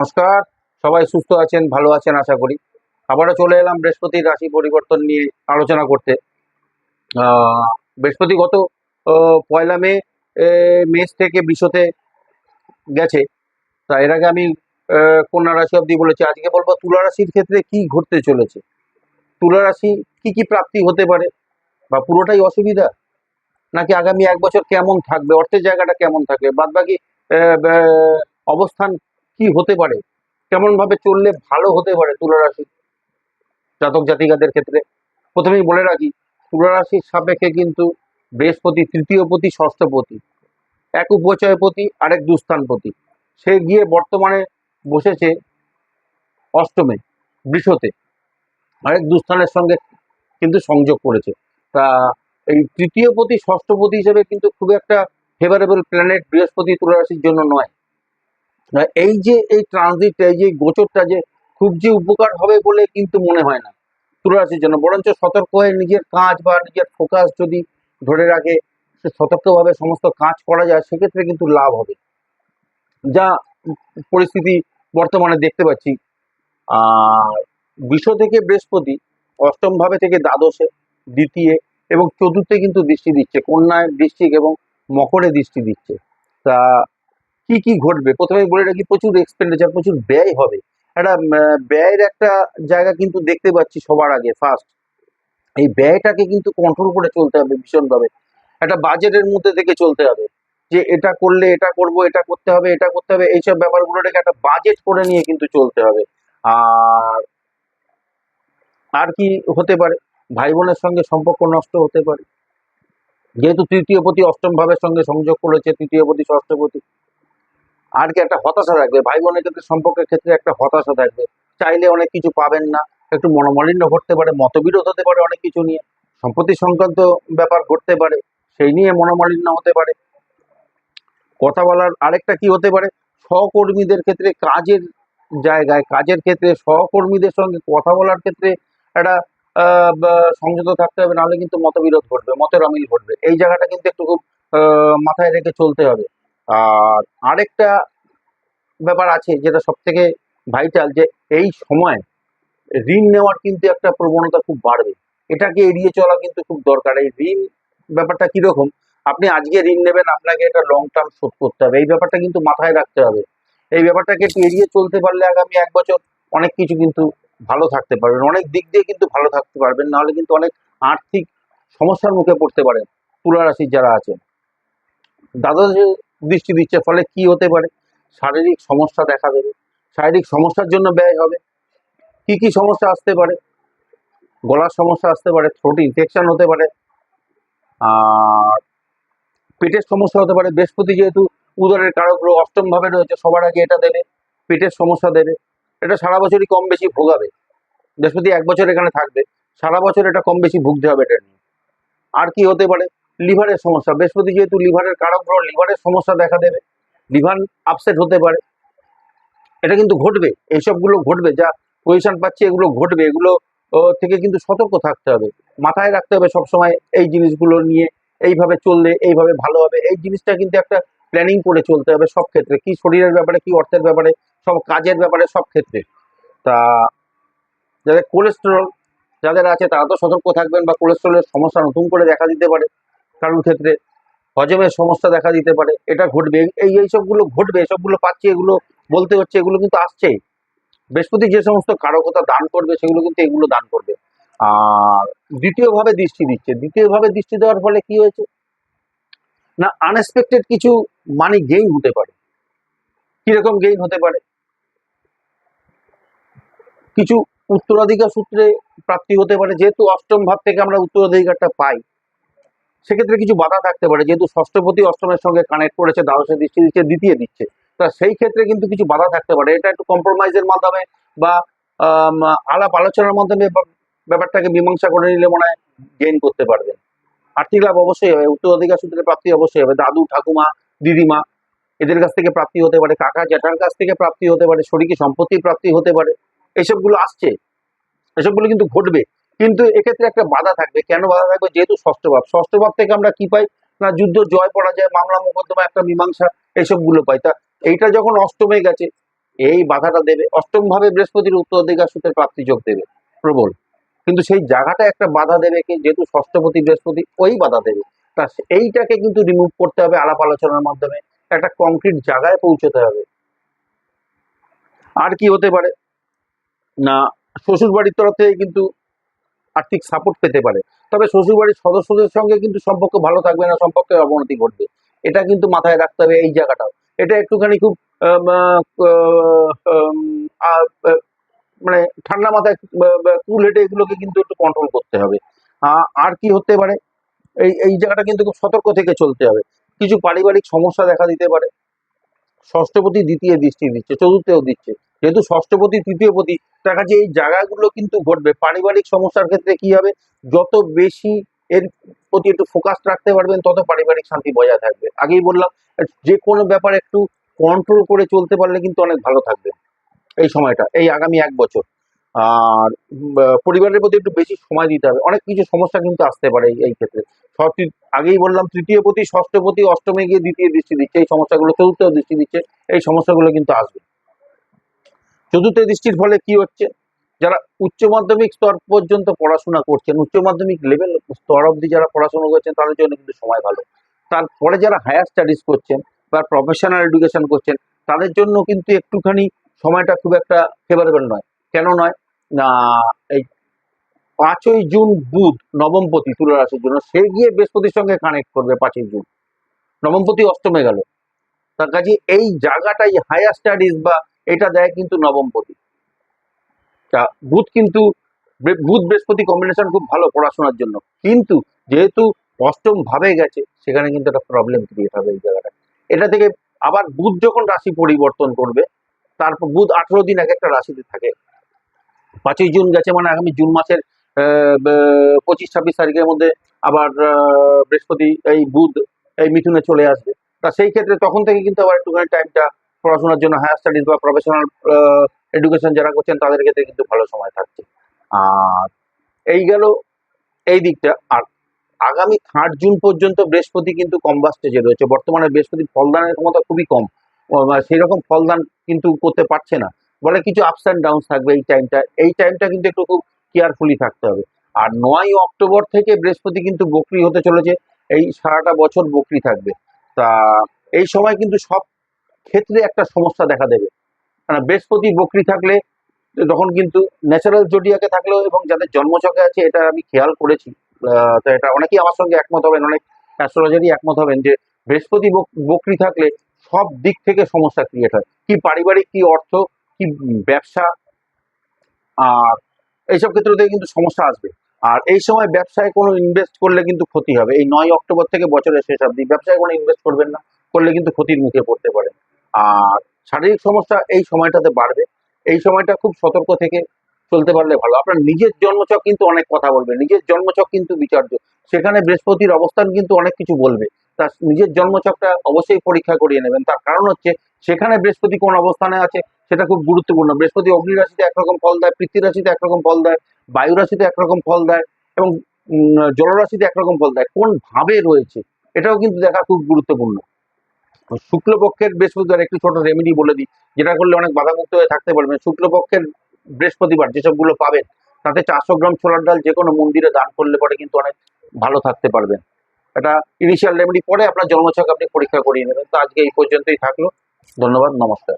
নমস্কার, সবাই সুস্থ আছেন, ভালো আছেন আশা করি। আবারও চলে এলাম বৃহস্পতির রাশি পরিবর্তন নিয়ে আলোচনা করতে। বৃহস্পতি গত পয়লা মে মেষ থেকে বিশ্বতে গেছে। তা এর আগে আমি কন্যা রাশি অব্দি বলেছি। আজকে বলব তুলা রাশির ক্ষেত্রে কি ঘটতে চলেছে? তুলা রাশি কি কি প্রাপ্তি হতে পারে? বা পুরোটাই অসুবিধা? নাকি আগামী এক বছর কেমন থাকবে? অর্থের জায়গাটা কেমন থাকবে? বাদ বাকি অবস্থান কি হতে পারে? কেমন ভাবে চললে ভালো হতে পারে তুলা রাশি জাতক জাতিকাদের ক্ষেত্রে প্রথমেই বলে রাখি তুলারাশির সাপেক্ষে কিন্তু বৃহস্পতি, তৃতীয় পতি, ষষ্ঠ পতি। এক উপচয় পতি, আরেক দুস্থান পতি। সে গিয়ে বর্তমানে বসেছে অষ্টমে, বৃষতে। আরেক দুস্থানের সঙ্গে কিন্তু সংযোগ করেছে। তা এই তৃতীয় পতি, ষষ্ঠ পতি হিসেবে কিন্তু খুব একটা ফেভারেবল প্ল্যানেট বৃহস্পতি তুলা রাশির জন্য নয়। এই যে এই ট্রানজিট এই যে গোচরটা যে খুব যে উপকার হবে বলে কিন্তু মনে হয় না। তুলা রাশির জন্য। বরঞ্চ সতর্ক হয়ে নিজের কাজ বা নিজের ফোকাস যদি ধরে রাখে সতর্কভাবে সমস্ত কাজ করা যায়, সেক্ষেত্রে কিন্তু লাভ হবে। যা পরিস্থিতি বর্তমানে দেখতে পাচ্ছি। আর বিশ্ব থেকে বৃহস্পতি অষ্টম ভাবে থেকে দ্বাদশে, দ্বিতীয় এবং চতুর্থে কিন্তু দৃষ্টি দিচ্ছে। কন্যায় বৃশ্চিক এবং মকরে দৃষ্টি দিচ্ছে। তা কি কি ঘটবে? প্রথমে বলে রাখি, প্রচুর এক্সপেন্ডিচার প্রচুর ব্যয় হবে। একটা ব্যয়ের একটা জায়গা কিন্তু দেখতে পাচ্ছি সবার আগে ফার্স্ট এই ব্যয়টাকে কিন্তু কন্ট্রোল করে চলতে হবে ভীষণভাবে। একটা বাজেটের মধ্যে থেকে চলতে হবে। যে এটা করলে এটা করব, এটা করতে হবে, এটা করতে হবে, এইসব ব্যাপারগুলোটাকে একটা বাজেট করে নিয়ে কিন্তু চলতে হবে। আর আর কি হতে পারে? ভাই বোনের সঙ্গে সম্পর্ক নষ্ট হতে পারে। যেহেতু তৃতীয় পতি অষ্টম ভাবের সঙ্গে সংযোগ করেছে, তৃতীয় পতি ষষ্ঠপতি আর কি একটা হতাশা থাকবে। ভাই বোনের ক্ষেত্রে সম্পর্কের ক্ষেত্রে একটা হতাশা থাকবে। চাইলে অনেক কিছু পাবেন না। একটু মনোমালিন্য ঘটতে পারে, মতবিরোধ হতে পারে অনেক কিছু নিয়ে। সম্পত্তি সংক্রান্ত ব্যাপার ঘটতে পারে, সেই নিয়ে মনোমালিন্য হতে পারে। কথা বলার আরেকটা কি হতে পারে? সহকর্মীদের ক্ষেত্রে কাজের জায়গায়, কাজের ক্ষেত্রে সহকর্মীদের সঙ্গে কথা বলার ক্ষেত্রে একটা সংযত থাকতে হবে, নাহলে কিন্তু মতবিরোধ ঘটবে, মতের অমিল ঘটবে। এই জায়গাটা কিন্তু একটু খুব মাথায় রেখে চলতে হবে। আর আরেকটা ব্যাপার আছে যেটা সব থেকে ভাইটাল যে এই সময় ঋণ নেওয়ার কিন্তু একটা প্রবণতা খুব বাড়বে। এটাকে এড়িয়ে চলা কিন্তু খুব দরকার। এই ঋণ ব্যাপারটা কীরকম? আপনি আজকে ঋণ নেবেন, আপনাকে এটা লং টার্ম শোধ করতে হবে। এই ব্যাপারটা কিন্তু মাথায় রাখতে হবে। এই ব্যাপারটাকে একটু এড়িয়ে চলতে পারলে আগামী এক বছর অনেক কিছু কিন্তু ভালো থাকতে পারবেন। অনেক দিক দিয়ে কিন্তু ভালো থাকতে পারবেন। নাহলে কিন্তু অনেক আর্থিক সমস্যার মুখে পড়তে পারেন তুলা রাশির যারা আছেন। দাদা দৃষ্টি দিচ্ছে, ফলে কি হতে পারে? শারীরিক সমস্যা দেখা দেবে। শারীরিক সমস্যার জন্য ব্যয় হবে। কি কি সমস্যা আসতে পারে? গলার সমস্যা আসতে পারে থ্রোট ইনফেকশন হতে পারে, আর পেটের সমস্যা হতে পারে। বৃহস্পতি যেহেতু উদরের কারক গ্রহ অষ্টম ভাবে রয়েছে, সবার আগে এটা দেবে, পেটের সমস্যা দেবে। এটা সারা বছরই কম বেশি ভোগাবে। বৃহস্পতি এক বছর এখানে থাকবে, সারা বছর এটা কম বেশি ভুগতে হবে এটা নিয়ে। আর কি হতে পারে? লিভারের সমস্যা। বৃহস্পতি যেহেতু লিভারের কারক গ্রহ লিভারের সমস্যা দেখা দেবে। লিভার আপসেট হতে পারে। এটা কিন্তু ঘটবে। এইসবগুলো ঘটবে। যা পজিশন পাচ্ছি, এগুলো ঘটবে। এগুলো থেকে কিন্তু সতর্ক থাকতে হবে। মাথায় রাখতে হবে সবসময় এই জিনিসগুলো নিয়ে। এইভাবে চললে এইভাবে ভালো হবে। এই জিনিসটা কিন্তু একটা প্ল্যানিং করে চলতে হবে সব ক্ষেত্রে। কি শরীরের ব্যাপারে, কি অর্থের ব্যাপারে, সব কাজের ব্যাপারে, সব ক্ষেত্রে। তা, যাদের কোলেস্টেরল যাদের আছে, তারা তো সতর্ক থাকবেন বা কোলেস্টেরলের সমস্যা নতুন করে দেখা দিতে পারে। কারোর ক্ষেত্রে হজমের সমস্যা দেখা দিতে পারে, এটা ঘটবে। এই এই সবগুলো ঘটবে এসবগুলো পাচ্ছি, এগুলো বলতে হচ্ছে, এগুলো কিন্তু আসছেই বৃহস্পতি যে সমস্ত কারকতা দান করবে, সেগুলো কিন্তু এগুলো দান করবে। আর দ্বিতীয়ভাবে দৃষ্টি দিচ্ছে। দ্বিতীয়ভাবে দৃষ্টি দেওয়ার ফলে কি হয়েছে? না আনএক্সপেক্টেড কিছু মানি গেইন হতে পারে। কীরকম গেইন হতে পারে? কিছু উত্তরাধিকার সূত্রে প্রাপ্তি হতে পারে। যেহেতু অষ্টম ভাব থেকে আমরা উত্তরাধিকারটা পাই। সেক্ষেত্রে কিছু বাধা থাকতে পারে। যেহেতু ষষ্ঠপতি অষ্টমের সঙ্গে কানেক্ট করেছে, দ্বাদশে দৃষ্টি দিচ্ছে, দ্বিতীয় দিচ্ছে। তা সেই ক্ষেত্রে কিন্তু কিছু বাধা থাকতে পারে। এটা একটু কম্প্রোমাইজের মাধ্যমে বা আলাপ আলোচনার মাধ্যমে ব্যাপারটাকে মীমাংসা করে নিলে মনে হয় গেইন করতে পারবেন। আর্থিক লাভ অবশ্যই হবে। উত্তরাধিকার সূত্রে প্রাপ্তি অবশ্যই হবে। দাদু, ঠাকুমা, দিদিমা, এদের কাছ থেকে প্রাপ্তি হতে পারে। কাকা, জ্যাঠার কাছ থেকে প্রাপ্তি হতে পারে। শরীরে সম্পত্তির প্রাপ্তি হতে পারে। এইসবগুলো আসছে। এসবগুলো কিন্তু ঘটবে। কিন্তু এক্ষেত্রে একটা বাধা থাকবে। কেন বাধা থাকবে? যেহেতু ষষ্ঠ ভাব। ষষ্ঠ ভাব থেকে আমরা কি পাই? না, যুদ্ধ, জয় পড়া যায় মামলা, মোকদ্দমা, একটা মীমাংসা, এসবগুলো পাই। তা এইটা যখন অষ্টমে গেছে, এই বাধাটা দেবে। অষ্টম ভাবে বৃহস্পতির উত্তরাধিকার সূত্রে প্রাপ্তি যোগ দেবে। প্রবল। কিন্তু সেই জায়গাটা একটা বাধা দেবে কি? যেহেতু ষষ্ঠপতি, বৃহস্পতি ওই বাধা দেবে। তা এইটাকে কিন্তু রিমুভ করতে হবে আলাপ আলোচনার মাধ্যমে। একটা কংক্রিট জায়গায় পৌঁছতে হবে। আর কি হতে পারে? না শ্বশুর বাড়ির তরফ থেকে কিন্তু আর্থিক সাপোর্ট পেতে পারে। তবে শ্বশুরবাড়ির সদস্যদের সঙ্গে কিন্তু সম্পর্ক ভালো থাকবে না, সম্পর্কের অবনতি ঘটবে। এটা কিন্তু মাথায় রাখতে হবে এই জায়গাটাও। এটা একটুখানি খুব মানে ঠান্ডা মাথায় কুল হেঁটে এগুলোকে কিন্তু একটু কন্ট্রোল করতে হবে। আর কি হতে পারে? এই এই জায়গাটা কিন্তু খুব সতর্ক থেকে চলতে হবে। কিছু পারিবারিক সমস্যা দেখা দিতে পারে। ষষ্ঠপতি দ্বিতীয় দৃষ্টি দিচ্ছে, চতুর্থেও দিচ্ছে। যেহেতু ষষ্ঠপতি তৃতীয়পতি তার কাছে এই জায়গাগুলো কিন্তু ঘটবে। পারিবারিক সমস্যার ক্ষেত্রে কি হবে? যত বেশি এর প্রতি একটু ফোকাস রাখতে পারবেন, তত পারিবারিক শান্তি বজায় থাকবে। আগেই বললাম, যে কোনো ব্যাপার একটু কন্ট্রোল করে চলতে পারলে কিন্তু অনেক ভালো থাকবে এই সময়টা, এই আগামী এক বছর। আর পরিবারের প্রতি একটু বেশি সময় দিতে হবে। অনেক কিছু সমস্যা কিন্তু আসতে পারে এই- ক্ষেত্রে। আগেই বললাম, তৃতীয় পতি ষষ্ঠপতি অষ্টমে গিয়ে দ্বিতীয় দৃষ্টি দিচ্ছে, এই সমস্যাগুলো চতুর্থ দৃষ্টি দিচ্ছে, এই সমস্যাগুলো কিন্তু আসবে। চতুর্থ দৃষ্টির ফলে কি হচ্ছে? যারা উচ্চ মাধ্যমিক স্তর পর্যন্ত পড়াশোনা করছেন, উচ্চ মাধ্যমিক লেভেল স্তর অবধি যারা পড়াশোনা করছেন, তাদের জন্য কিন্তু সময় ভালো। তারপরে যারা হায়ার স্টাডিজ করছেন বা প্রফেশনাল এডুকেশন করছেন, তাদের জন্য কিন্তু একটুখানি সময়টা খুব একটা ফেভারেবল নয়। কেন নয়? না, এই পাঁচই জুন বুধ নবমপতি তুলা রাশির জন্য সে গিয়ে বৃহস্পতির সঙ্গে কানেক্ট করবে পাঁচই জুন। নবমপতি অষ্টমে গেল। তার কাছে এই জায়গাটাই হায়ার স্টাডিজ বা এটা দেয় কিন্তু নবমপতি তা বুধ কিন্তু বুধ বৃহস্পতি কম্বিনেশন খুব ভালো পড়াশোনার জন্য। কিন্তু যেহেতু অষ্টম ভাবে গেছে, সেখানে কিন্তু একটা প্রবলেম ক্রিয়েট হবে এই জায়গাটা এটা থেকে আবার বুধ যখন রাশি পরিবর্তন করবে, তারপর বুধ আঠেরো দিন এক একটা রাশিতে থাকে। পাঁচই জুন গেছে মানে আগামী জুন মাসের পঁচিশ, ছাব্বিশ তারিখের মধ্যে আবার বৃহস্পতি এই বুধ এই মিথুনে চলে আসবে। তা সেই ক্ষেত্রে তখন থেকে কিন্তু আবার একটুখানি টাইমটা পড়াশোনার জন্য হায়ার স্টাডিজ বা প্রফেশনাল এডুকেশন যারা করছেন, তাদের ক্ষেত্রে কিন্তু ভালো সময় থাকছে। আর এই গেল এই দিকটা। আর আগামী থার্ড জুন পর্যন্ত বৃহস্পতি কিন্তু কম্বা স্টেজে রয়েছে। বর্তমানে বৃহস্পতি ফলদানের ক্ষমতা খুবই কম। সেই রকম ফলদান কিন্তু করতে পারছে না। বলে কিছু আপস অ্যান্ড ডাউন থাকবে এই টাইমটা এই টাইমটা কিন্তু একটু খুব কেয়ারফুলি থাকতে হবে। আর নয় অক্টোবর থেকে বৃহস্পতি কিন্তু বকরি হতে চলেছে। এই সারাটা বছর বকরি থাকবে। তা এই সময় কিন্তু সব ক্ষেত্রে একটা সমস্যা দেখা দেবে। কারণ বৃহস্পতি বকরি থাকলে তখন কিন্তু ন্যাচারাল জোডিয়াকে থাকলেও এবং যাদের জন্মছকে আছে, এটা আমি খেয়াল করেছি। তো এটা অনেকেই আমার সঙ্গে একমত হবেন, অনেক অ্যাস্ট্রোলজারই একমত হবেন যে, বৃহস্পতি বক- বকরি থাকলে সব দিক থেকে সমস্যা ক্রিয়েট হয়। কি পারিবারিক, কি অর্থ, কি ব্যবসা, আর এইসব ক্ষেত্রে থেকে কিন্তু সমস্যা আসবে। আর এই সময় ব্যবসায় কোনো ইনভেস্ট করলে কিন্তু ক্ষতি হবে। এই নয় অক্টোবর থেকে বছরের শেষ অবধি ব্যবসায় কোনো ইনভেস্ট করবেন না, করলে কিন্তু ক্ষতির মুখে পড়তে পারেন। আর শারীরিক সমস্যা এই সময়টাতে বাড়বে। এই সময়টা খুব সতর্ক থেকে চলতে পারলে ভালো। আপনার নিজের জন্মছক কিন্তু অনেক কথা বলবে, নিজের জন্মছক কিন্তু বিচার্য। সেখানে বৃহস্পতির অবস্থান কিন্তু অনেক কিছু বলবে। তার নিজের জন্মছকটা অবশ্যই পরীক্ষা করিয়ে নেবেন। তার কারণ হচ্ছে সেখানে বৃহস্পতি কোন অবস্থানে আছে সেটা খুব গুরুত্বপূর্ণ। বৃহস্পতি অগ্নি রাশিতে একরকম ফল দেয় পৃথ্বী রাশিতে একরকম ফল দেয়, বায়ু রাশিতে একরকম ফল দেয় এবং জলরাশিতে একরকম ফল দেয়। কোন ভাবে রয়েছে, এটাও কিন্তু দেখা খুব গুরুত্বপূর্ণ। শুক্লপক্ষের বৃহস্পতিবার একটু ছোট রেমেডি বলে দিই, যেটা করলে অনেক বাধামুক্ত হয়ে থাকতে পারবেন শুক্লপক্ষের বৃহস্পতিবার যেসবগুলো পাবেন, তাতে চারশো গ্রাম ছোলার ডাল যে কোনো মন্দিরে দান করলে পরে কিন্তু অনেক ভালো থাকতে পারবেন এটা ইনিশিয়াল রেমেডি পরে আপনার জন্মছক আপনি পরীক্ষা করিয়ে নেবেন। তো আজকে এই পর্যন্তই থাকল। ধন্যবাদ, নমস্কার।